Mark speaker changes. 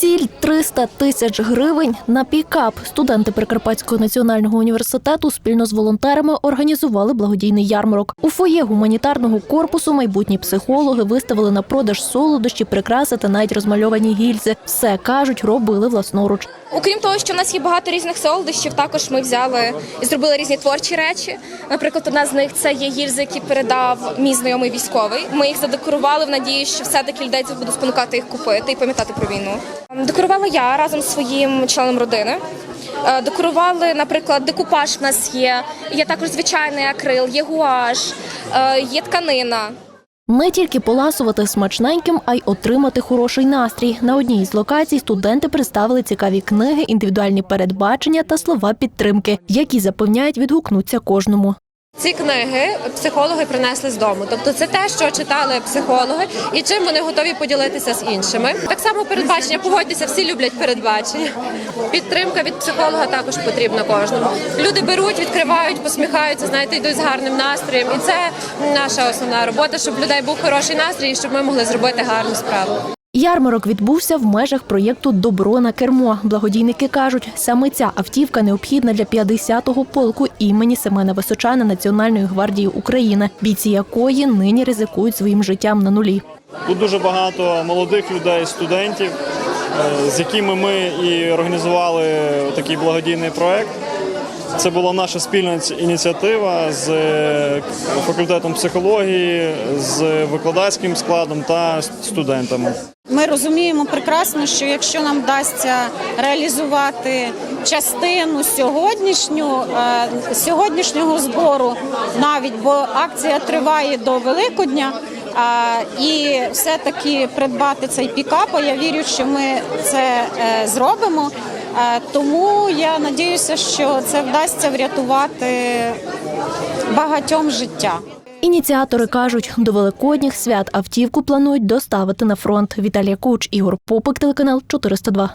Speaker 1: Ціль 300 тисяч гривень на пікап. Студенти Прикарпатського національного університету спільно з волонтерами організували благодійний ярмарок. У фоє гуманітарного корпусу майбутні психологи виставили на продаж солодощі, прикраси та навіть розмальовані гільзи. Все кажуть, робили власноруч.
Speaker 2: Окрім того, що в нас є багато різних солодощів, також ми взяли і зробили різні творчі речі. Наприклад, одна з них це є гільзи, які передав мій знайомий військовий. Ми їх задекорували в надії, що все-таки людей це буде спонукати їх купити і пам'ятати про війну. Декорувала я разом з своїм членом родини. Е, Декорували, наприклад, декупаж в нас є. Є також звичайний акрил, є гуаш, е, є тканина.
Speaker 1: Не тільки поласувати смачненьким, а й отримати хороший настрій. На одній із локацій студенти представили цікаві книги, індивідуальні передбачення та слова підтримки, які запевняють відгукнуться кожному.
Speaker 3: Ці книги психологи принесли з дому. Тобто це те, що читали психологи, і чим вони готові поділитися з іншими. Так само передбачення, погодьтеся, всі люблять передбачення. Підтримка від психолога також потрібна кожному. Люди беруть, відкривають, посміхаються, знаєте, йдуть з гарним настроєм. І це наша основна робота, щоб людей був хороший настрій, і щоб ми могли зробити гарну справу.
Speaker 1: Ярмарок відбувся в межах проєкту Добро на кермо. Благодійники кажуть, саме ця автівка необхідна для 50-го полку імені Семена Височана Національної гвардії України, бійці якої нині ризикують своїм життям на нулі.
Speaker 4: Тут дуже багато молодих людей, студентів, е, з якими ми і організували такий благодійний проект. Це була наша спільна ініціатива з е, факультетом психології, з викладацьким складом та студентами.
Speaker 5: Ми розуміємо прекрасно, що якщо нам вдасться реалізувати частину сьогоднішню, е, сьогоднішнього збору, навіть бо акція триває до Великодня. І все-таки придбати цей пікап, я вірю, що ми це е, зробимо. Е, Тому я надіюся, що це вдасться врятувати багатьом життя.
Speaker 1: Ініціатори кажуть, до великодніх свят автівку планують доставити на фронт. Віталія Куч, Ігор Попик, телеканал 402.